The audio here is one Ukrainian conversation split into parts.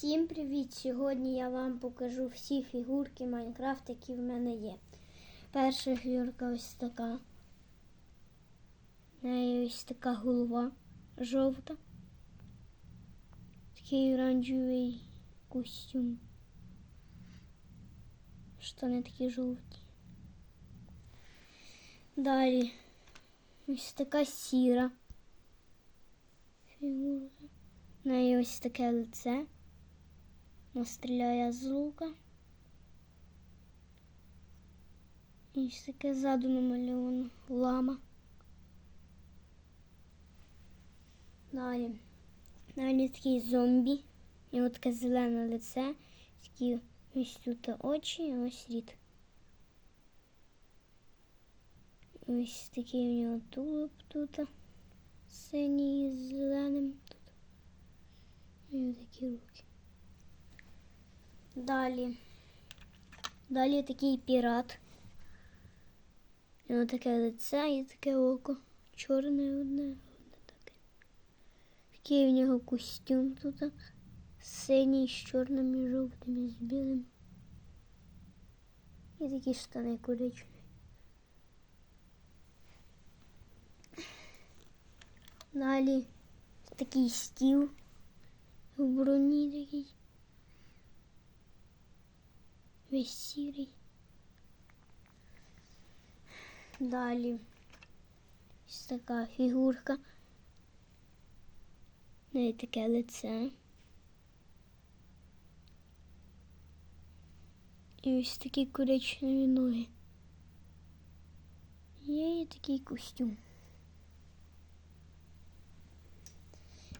Всім привіт! Сьогодні я вам покажу всі фігурки Майнкрафт, які в мене є. Перша фігурка ось така. В неї ось така голова жовта. Такий оранжевий костюм. Штани такі жовті. Далі ось така сіра фігурка. В неї ось таке лице. Вона стріляє з лука. І ось таке ззаду намальовано лама. Далі. Далі такий зомбі. У нього таке зелене лице. Такі ось тут очі, а ось рід. Ось такий у нього тулуб тут. Синій Далі. Далі такий пірат. У нього таке лице і таке око. Чорне одне, одне таке. Такий у нього костюм тут. Синій з чорним і жовтим і з білим. І такі штани коричневі. Далі такий стіл в броні такий. Весь сірий. Далі ось така фігурка. В неї таке лице. І ось такі коричневі ноги. Є і такий костюм.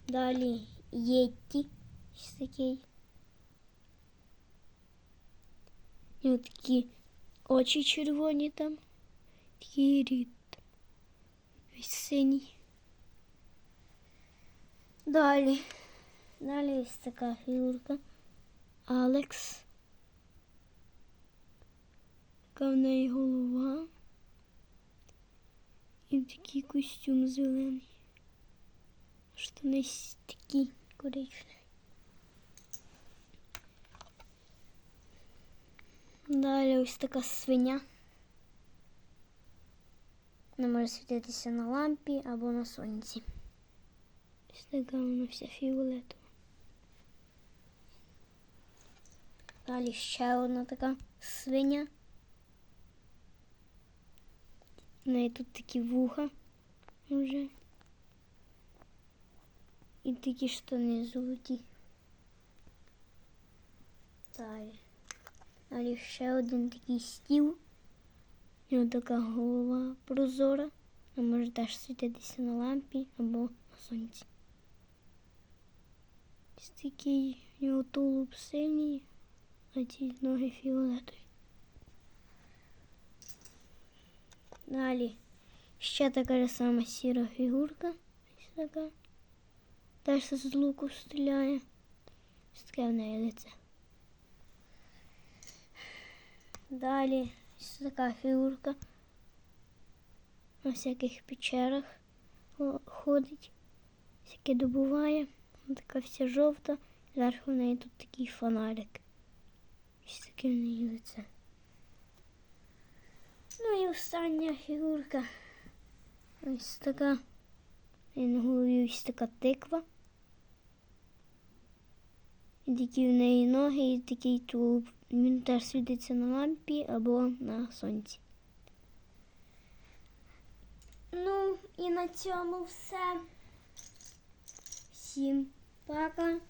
Далі єтті. Ось такий. І от такі очі червоні там. Такий рід. Весь синій. Далі. Далі ось така фігурка. Алекс. Така в неї голова. І такий костюм зелений. Штани такі коричневі. Далі ось така свиня. Вона може світитися на лампі або на сонці. Ось така вона вся фіолетова. Далі ще одна така свиня. У неї тут такі вуха вже. І такі штани золоті. Далі. Далі ще один такий стіл. У нього така голова прозора. А може теж світитися на лампі або на сонці. Ось такий у тулуб синій, а ці ноги фіолетові. Далі ще така ж сама сіра фігурка. Ось така. Теж з луку стріляє. Ось таке в неї лице. Далі ось така фігурка на всяких печерах ходить, всяке добуває. Вона така вся жовта, зверху в неї тут такий фонарик. Ось таке в неї лице. Ну і остання фігурка. Ось така. І на голові ось така тиква. І такі в неї ноги і такий тулуб. Він теж світиться на лампі або на сонці. Ну і на цьому все. Всім пока.